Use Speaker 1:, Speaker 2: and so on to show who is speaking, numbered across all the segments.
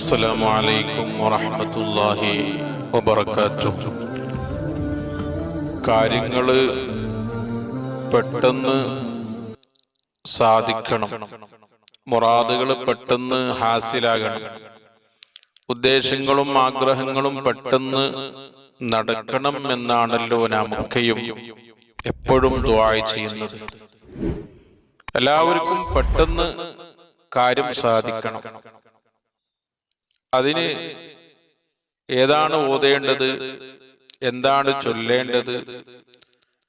Speaker 1: السلام عليكم ورحمة الله وبركاته കാര്യങ്ങൾ പെട്ടെന്ന് സാധിക്കണം മുറാദുകൾ പെട്ടെന്ന് ഹാസിലാകണം ഉദ്ദേശങ്ങളും ആഗ്രഹങ്ങളും പെട്ടെന്ന് നടക്കണം എന്നാണല്ലോ നാമൊക്കെയും എപ്പോഴും ദ്വായ ചെയ്യുന്നത് എല്ലാവർക്കും പെട്ടെന്ന് കാര്യം സാധിക്കണം അതിന് ഏതാണ് ഓതേണ്ടത്? എന്താണ് ചൊല്ലേണ്ടത്?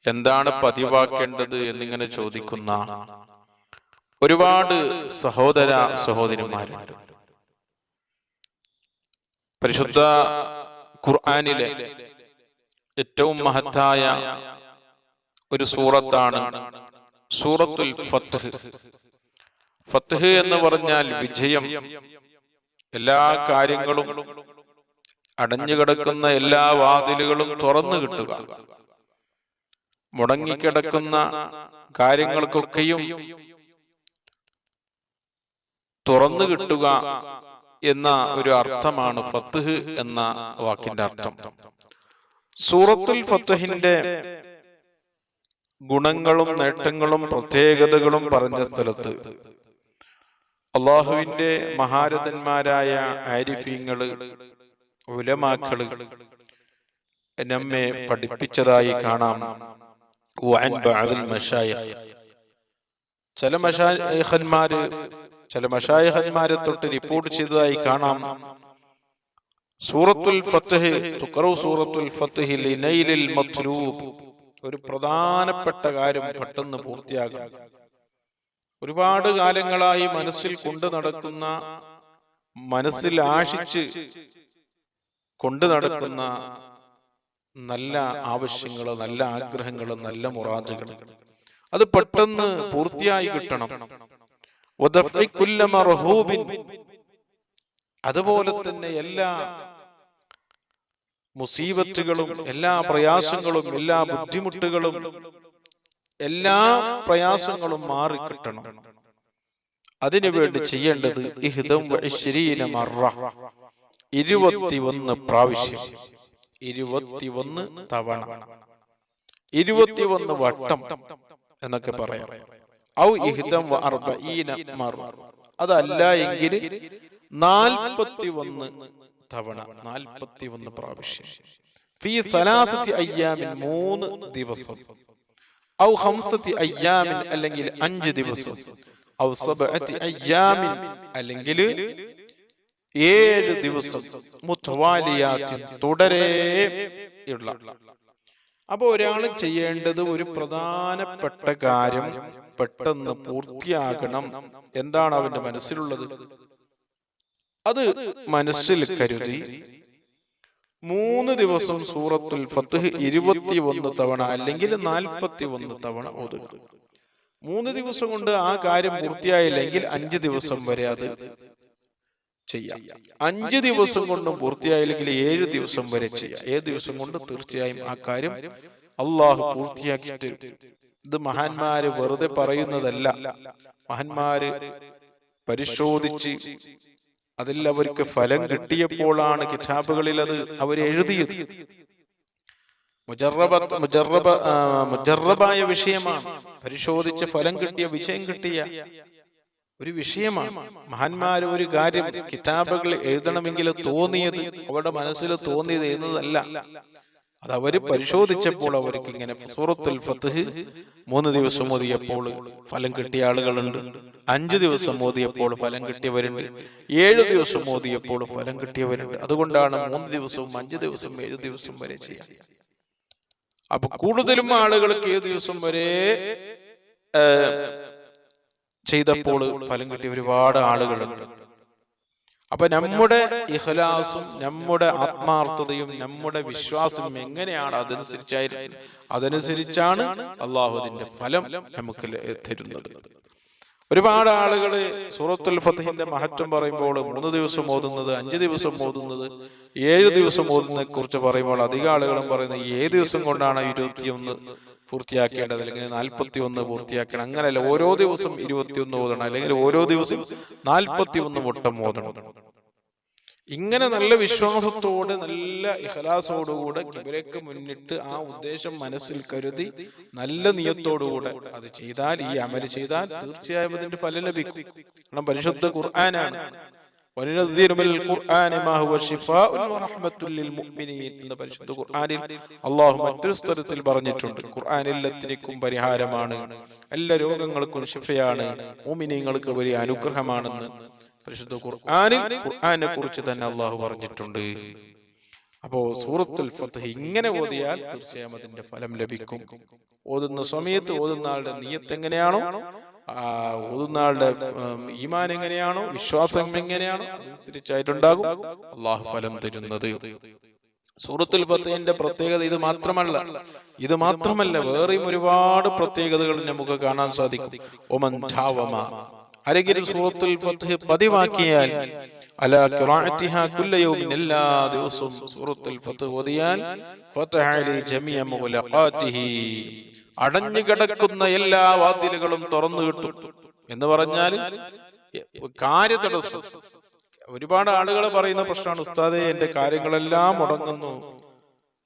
Speaker 1: എന്താണ് പതിവാക്കേണ്ടത് എന്നിങ്ങനെ ചോദിക്കുന്ന ഒരുപാട് സഹോദര സഹോദരിമാരുണ്ട് പരിശുദ്ധ ഖുർആാനിലെ ഏറ്റവും മഹത്തായ ഒരു സൂറത്താണ് സൂറത്തുൽ ഫത്ത് ഫത്ത് എന്ന് പറഞ്ഞാൽ വിജയം. എല്ലാ കാര്യങ്ങളും അടഞ്ഞുകിടക്കുന്ന എല്ലാ വാതിലുകളും തുറന്നു കിട്ടുക. മുടങ്ങിക്കിടക്കുന്ന കാര്യങ്ങൾക്കൊക്കെയും തുറന്നു കിട്ടുക എന്ന ഒരു അർത്ഥമാണ് ഫത്ത്ഹ് എന്ന വാക്കിന്റെ അർത്ഥം. സൂറത്തുൽ ഫത്ഹിന്റെ ഗുണങ്ങളും നേട്ടങ്ങളും പ്രത്യേകതകളും പറഞ്ഞ സ്ഥലത്ത് അള്ളാഹുവിന്റെ മഹാരഥന്മാരായ ആരിഫീങ്ങൾ ഉലമാക്കൾ നമ്മെ പഠിപ്പിച്ചതായി കാണാം. ചില മഷായഹന്മാര് ചില മഷായഹന്മാരെ തൊട്ട് റിപ്പോർട്ട് ചെയ്തതായി കാണാം. സൂറത്തുൽ സൂറത്തുൽ മത്ലൂബ്. ഒരു പ്രധാനപ്പെട്ട കാര്യം പെട്ടെന്ന് പൂർത്തിയാകും. ഒരുപാട് കാലങ്ങളായി മനസ്സിൽ കൊണ്ടു നടക്കുന്ന മനസ്സിൽ ആശിച്ച് കൊണ്ടു നടക്കുന്ന നല്ല ആവശ്യങ്ങൾ നല്ല ആഗ്രഹങ്ങൾ നല്ല മുറാദുകൾ അത് പെട്ടെന്ന് പൂർത്തിയായി കിട്ടണം. അതുപോലെ തന്നെ എല്ലാ മുസീബത്തുകളും എല്ലാ പ്രയാസങ്ങളും എല്ലാ ബുദ്ധിമുട്ടുകളും എല്ലാ പ്രയാസങ്ങളും മാറി കിട്ടണം. അതിനുവേണ്ടി ചെയ്യേണ്ടത് ഇഹിതം വഇശ്രീന ഇരുപത്തി ഇരുപത്തിയൊന്ന് പ്രാവശ്യം. ഇരുപത്തിയൊന്ന് തവണ. ഇരുപത്തിയൊന്ന് വട്ടം എന്നൊക്കെ പറയാം. ഔ ഇഹിതം മറ. അതല്ല എങ്കിൽ നാൽപ്പത്തി ഒന്ന് തവണ. നാൽപ്പത്തി ഒന്ന് പ്രാവശ്യം. ഫീ സലാസത്തി അയ്യാമിൻ മൂന്ന് ദിവസം. ഔ ഹംസത്തി അയ്യാമിൻ അല്ലെങ്കിൽ അഞ്ച് ദിവസം. ഔ സബഅത്തി അയ്യാമിൻ അല്ലെങ്കിൽ ഏഴ് ദിവസം. മുത്തവാലിയാത്തിൻ തുടരെ ഉള്ള അപ്പൊ ഒരാൾ ചെയ്യേണ്ടത് ഒരു പ്രധാനപ്പെട്ട കാര്യം പെട്ടെന്ന് പൂർത്തിയാകണം എന്താണ് അവന്റെ മനസ്സിലുള്ളത്? അത് മനസ്സിൽ കരുതി മൂന്ന് ദിവസം സൂറത്തുൽ ഫത്ഹ് ഇരുപത്തി ഒന്ന് തവണ അല്ലെങ്കിൽ നാൽപ്പത്തി ഒന്ന് തവണ ഓതുക. മൂന്ന് ദിവസം കൊണ്ട് ആ കാര്യം പൂർത്തിയായില്ലെങ്കിൽ അഞ്ച് ദിവസം വരെ അത് ചെയ്യാം. അഞ്ച് ദിവസം കൊണ്ടും പൂർത്തിയായില്ലെങ്കിൽ ഏഴ് ദിവസം വരെ ചെയ്യാം. ഏഴ് ദിവസം കൊണ്ട് തീർച്ചയായും ആ കാര്യം അള്ളാഹു പൂർത്തിയാക്കി തരും ഇത് മഹാന്മാര് വെറുതെ പറയുന്നതല്ല. മഹാന്മാര് പരിശോധിച്ച് അതിൽ അവർക്ക് ഫലം കിട്ടിയപ്പോഴാണ് കിതാബുകളിൽ അത് അവർ എഴുതിയത് മുജറബ മുജറബ മുജറബായ വിഷയമാണ്. പരിശോധിച്ച് ഫലം കിട്ടിയ വിജയം കിട്ടിയ ഒരു വിഷയമാണ്. മഹാന്മാർ ഒരു കാര്യം കിതാബുകൾ എഴുതണമെങ്കിൽ തോന്നിയത് അവരുടെ മനസ്സിൽ തോന്നിയത് എന്നതല്ല അത് അവർ പരിശോധിച്ചപ്പോൾ അവർക്ക് ഇങ്ങനെ സൂറത്തുൽ ഫത്ഹ് മൂന്ന് ദിവസം ഓതിയപ്പോൾ ഫലം കിട്ടിയ ആളുകളുണ്ട്. അഞ്ചു ദിവസം ഓതിയപ്പോൾ ഫലം കിട്ടിയവരുണ്ട്. ഏഴു ദിവസം ഓതിയപ്പോൾ ഫലം കിട്ടിയവരുണ്ട്. അതുകൊണ്ടാണ് മൂന്ന് ദിവസവും അഞ്ചു ദിവസം ഏഴു ദിവസം വരെ ചെയ്യാം. അപ്പൊ കൂടുതലും ആളുകൾക്ക് ഏഴു ദിവസം വരെ ചെയ്തപ്പോൾ ഫലം കിട്ടിയ ഒരുപാട് ആളുകളുണ്ട്. അപ്പൊ നമ്മുടെ ഇഹ്ലാസും നമ്മുടെ ആത്മാർത്ഥതയും നമ്മുടെ വിശ്വാസം എങ്ങനെയാണ് അതനുസരിച്ചായിരിക്കും? അതനുസരിച്ചാണ് അള്ളാഹുദിന്റെ ഫലം നമുക്ക് തരുന്നത്. ഒരുപാട് ആളുകൾ സൂറത്തുൽ ഫത്തഹിന്റെ മഹത്വം പറയുമ്പോൾ മൂന്ന് ദിവസം ഓതുന്നത് അഞ്ച് ദിവസം ഓതുന്നത് ഏഴ് ദിവസം ഓതുന്നതിനെ കുറിച്ച് പറയുമ്പോൾ അധിക ആളുകളും പറയുന്നത് ഏത് ദിവസം കൊണ്ടാണ് ഇരുപത്തിയൊന്ന്? പൂർത്തിയാക്കേണ്ടത് അല്ലെങ്കിൽ നാൽപ്പത്തി ഒന്ന് പൂർത്തിയാക്കണം. അങ്ങനെയല്ല ഓരോ ദിവസം ഇരുപത്തിയൊന്ന് ഓതണം അല്ലെങ്കിൽ ഓരോ ദിവസം നാൽപ്പത്തി ഒന്ന് വട്ടം ഓതണം. ഇങ്ങനെ നല്ല വിശ്വാസത്തോടെ നല്ല ഇഹലാസോടുകൂടെ കിബിലക്ക് മുന്നിട്ട് ആ ഉദ്ദേശം മനസ്സിൽ കരുതി നല്ല നിയത്തോടുകൂടെ അത് ചെയ്താൽ ഈ അമൽ ചെയ്താൽ തീർച്ചയായും അതിന്റെ ഫലം ലഭിക്കും. കാരണം പരിശുദ്ധ ഖുർആനാണ്. وننذر എന്ന പരിശുദ്ധ ഖുർആനിൽ അള്ളാഹു പറഞ്ഞിട്ടുണ്ട്. ഖുർആൻ എല്ലാത്തിനും പരിഹാരമാണ്. എല്ലാ രോഗങ്ങൾക്കും ശിഫയാണ്. മോമിനിങ്ങൾക്ക് വലിയ അനുഗ്രഹമാണെന്ന് പരിശുദ്ധ ഖുർആനിൽ ഖുർആനെ കുറിച്ച് തന്നെ അള്ളാഹു പറഞ്ഞിട്ടുണ്ട്. അപ്പോ സൂറത്തുൽ ഫത്തഹ് ഇങ്ങനെ ഓതിയാൽ തീർച്ചയായും അതിന്റെ ഫലം ലഭിക്കും. ഓതുന്ന സമയത്ത് ഓതുന്ന ആളുടെ നീയത്ത് എങ്ങനെയാണോ ഓതുന്ന ഈമാൻ എങ്ങനെയാണോ വിശ്വാസം എങ്ങനെയാണോ അതനുസരിച്ചായിട്ടുണ്ടാകും. അള്ളാഹു ഫലം തരുന്നത്. സൂറത്തുൽ പത്തിന്റെ പ്രത്യേകത ഇത് മാത്രമല്ല. ഇത് മാത്രമല്ല വേറെയും ഒരുപാട് പ്രത്യേകതകൾ നമുക്ക് കാണാൻ സാധിക്കും. ഒമൻ ധാവമ. ആരെങ്കിലും സൂറത്തുൽ ഫത്ഹ് പതിവാക്കിയാൽ അല ഖിറാഅത്തിഹാ കുല്ല യൗമിൻ എല്ലാ ദിവസവും സൂറത്തുൽ ഫത്ഹ് ഓതിയാൽ ഫതഹ ലി ജമിയ മുഗ്ലഖാതിഹി അടഞ്ഞു കിടക്കുന്ന എല്ലാ വാതിലുകളും തുറന്നു കിട്ടും. എന്ന് പറഞ്ഞാൽ കാര്യതടസ്സം. ഒരുപാട് ആളുകൾ പറയുന്ന പ്രശ്നമാണ് ഉസ്താദെ എന്റെ കാര്യങ്ങളെല്ലാം മുടങ്ങുന്നു.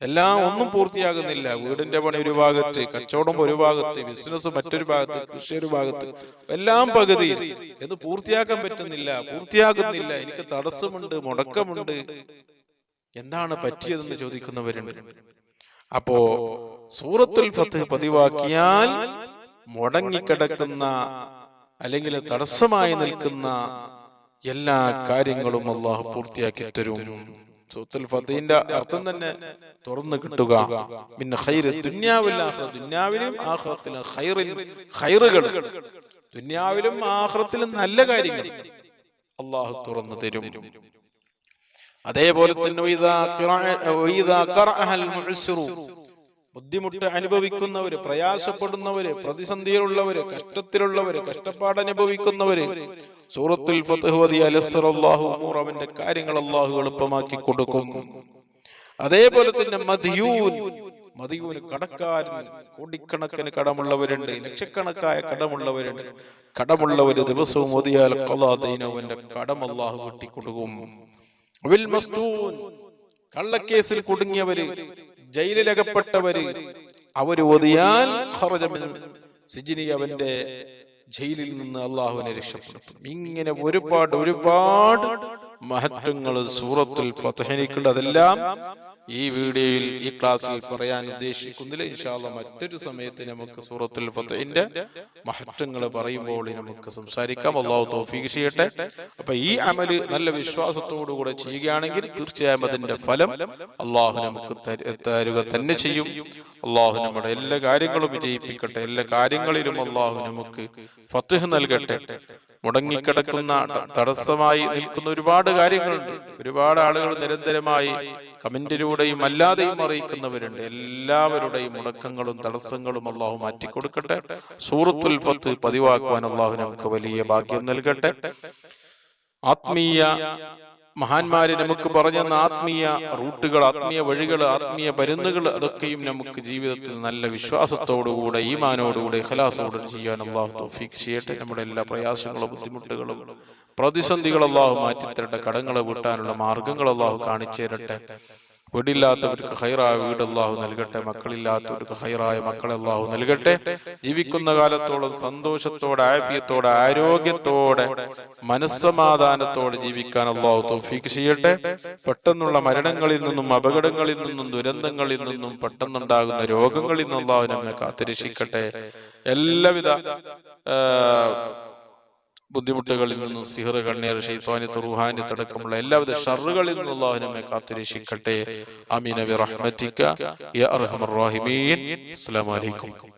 Speaker 1: എല്ലാം ഒന്നും പൂർത്തിയാകുന്നില്ല. വീടിന്റെ പണി ഒരു ഭാഗത്ത് കച്ചവടം ഒരു ഭാഗത്ത് ബിസിനസ് മറ്റൊരു ഭാഗത്ത് കൃഷി ഒരു ഭാഗത്ത് എല്ലാം പകുതി. എന്ന് പൂർത്തിയാക്കാൻ പറ്റുന്നില്ല. പൂർത്തിയാകുന്നില്ല. എനിക്ക് തടസ്സമുണ്ട് മുടക്കമുണ്ട്. എന്താണ് പറ്റിയതെന്ന് ചോദിക്കുന്നവരുണ്ട്. അപ്പോ സൂറത്തുൽ ഫത്ത് പതിവാക്കിയാൽ മുടങ്ങിക്കിടക്കുന്ന അല്ലെങ്കിൽ തടസ്സമായി നിൽക്കുന്ന എല്ലാ കാര്യങ്ങളും അള്ളാഹു പൂർത്തിയാക്കി തരും. സൂറത്തുൽ ഫത്തിന്റെ അർത്ഥം തന്നെ തുറന്നു കിട്ടുക. പിന്നെ ഖൈറ് ദുന്യാവിൽ ദുന്യാവിലും ആഖിറത്തിലും ഖൈറിൽ ഖൈറുകൾ. ദുന്യാവിലും ആഖിറത്തിലും നല്ല കാര്യങ്ങൾ അള്ളാഹു തുറന്നു തരും. അതേപോലെ തന്നെ ബുദ്ധിമുട്ട് അനുഭവിക്കുന്നവര് പ്രയാസപ്പെടുന്നവര് പ്രതിസന്ധിയിലുള്ളവര് കഷ്ടത്തിലുള്ളവര് കഷ്ടപ്പാട് അനുഭവിക്കുന്നവര്. സൂറത്തുൽ അവന്റെ കാര്യങ്ങൾ അള്ളാഹു എളുപ്പമാക്കി കൊടുക്കും. അതേപോലെ തന്നെ മദിയൂൻ. മധിയൂന് കടക്കാരൻ. കോടിക്കണക്കിന് കടമുള്ളവരുണ്ട്. ലക്ഷക്കണക്കായ കടമുള്ളവരുണ്ട്. കടമുള്ളവര് ദിവസവും അവന്റെ കടം അള്ളാഹു വെട്ടിക്കൊടുക്കും. കള്ളക്കേസിൽ കുടുങ്ങിയവര് ജയിലിലകപ്പെട്ടവര്. അവർ മിൻ സിജ്നി അവന്റെ ജയിലിൽ നിന്ന് അള്ളാഹുവിനെ രക്ഷപ്പെടുത്തും. ഇങ്ങനെ ഒരുപാട് ഒരുപാട് മഹത്വങ്ങൾ സൂറത്തിൽ ഫതഹിനിക്കുണ്ട്. അതെല്ലാം ഈ വീഡിയോയിൽ ഈ ക്ലാസ്സിൽ പറയാൻ ഉദ്ദേശിക്കുന്നില്ല. ഇൻഷാല്ല മറ്റൊരു സമയത്ത് നമുക്ക് സൂറത്തുൽ ഫതഹിന്റെ മഹത്വങ്ങൾ പറയുമ്പോൾ നമുക്ക് സംസാരിക്കാം. അള്ളാഹു തൗഫീഖ് ചെയ്യട്ടെ. അപ്പൊ ഈ അമൽ നല്ല വിശ്വാസത്തോടുകൂടെ ചെയ്യുകയാണെങ്കിൽ തീർച്ചയായും അതിന്റെ ഫലം അള്ളാഹു നമുക്ക് തര- തരുക തന്നെ ചെയ്യും. അള്ളാഹു നമ്മുടെ എല്ലാ കാര്യങ്ങളും വിജയിപ്പിക്കട്ടെ. എല്ലാ കാര്യങ്ങളിലും അള്ളാഹു നമുക്ക് ഫത്ഹ് നൽകട്ടെ. മുടങ്ങിക്കിടക്കുന്ന തടസ്സമായി നിൽക്കുന്ന ഒരുപാട് കാര്യങ്ങളുണ്ട്. ഒരുപാട് ആളുകൾ നിരന്തരമായി കമന്റിലൂടെയും അല്ലാതെയും അറിയിക്കുന്നവരുണ്ട്. എല്ലാവരുടെയും മുടക്കങ്ങളും തടസ്സങ്ങളും അള്ളാഹു മാറ്റിക്കൊടുക്കട്ടെ. സൂറത്തുൽ ഫത്ത് പതിവാക്കുവാൻ അള്ളാഹു നമുക്ക് വലിയ ഭാഗ്യം നൽകട്ടെ. ആത്മീയ മഹാന്മാര് നമുക്ക് പറഞ്ഞു തന്ന ആത്മീയ റൂട്ടുകൾ ആത്മീയ വഴികൾ ആത്മീയ പരുന്നുകൾ അതൊക്കെയും നമുക്ക് ജീവിതത്തിൽ നല്ല വിശ്വാസത്തോടുകൂടെ ഈമാനോടുകൂടെ ഖലാസോടുകൂടെ ചെയ്യാൻ അള്ളാഹു തൗഫീഖ് ചെയ്യട്ടെ. നമ്മുടെ എല്ലാ പ്രയാസങ്ങളും ബുദ്ധിമുട്ടുകളും പ്രതിസന്ധികൾ അള്ളാഹു മാറ്റിത്തരട്ടെ. കടങ്ങളെ വീട്ടാനുള്ള മാർഗങ്ങൾ അള്ളാഹു കാണിച്ചു തരട്ടെ വീടില്ലാത്തവർക്ക് ഹൈറായ വീട് അള്ളാഹു നൽകട്ടെ മക്കളില്ലാത്തവർക്ക് ഹൈറായ മക്കളെ അള്ളാഹു നൽകട്ടെ. ജീവിക്കുന്ന കാലത്തോളം സന്തോഷത്തോടെ ആഫിയത്തോടെ ആരോഗ്യത്തോടെ മനസ്സമാധാനത്തോടെ ജീവിക്കാൻ അള്ളാഹു തൗഫീക്ക് ചെയ്യട്ടെ. പെട്ടെന്നുള്ള മരണങ്ങളിൽ നിന്നും അപകടങ്ങളിൽ നിന്നും ദുരന്തങ്ങളിൽ നിന്നും പെട്ടെന്നുണ്ടാകുന്ന രോഗങ്ങളിൽ നിന്നും അള്ളാഹു നമ്മെ കാത്തിരക്ഷിക്കട്ടെ. എല്ലാവിധ ബുദ്ധിമുട്ടുകളിൽ നിന്നും സിഹർ കണ്ണീർ ഷെയ്ത്വാനി തുറുഹാനി തടക്കമുള്ള എല്ലാവിധ ഷറുകളിൽ നിന്നും അള്ളാഹുനമ്മെ കാത്തിരക്ഷിക്കട്ടെ. അമീന ബി റഹ്മത്തിക യാ അർഹമർ റഹീമീൻ. അസ്സലാമു അലൈക്കും.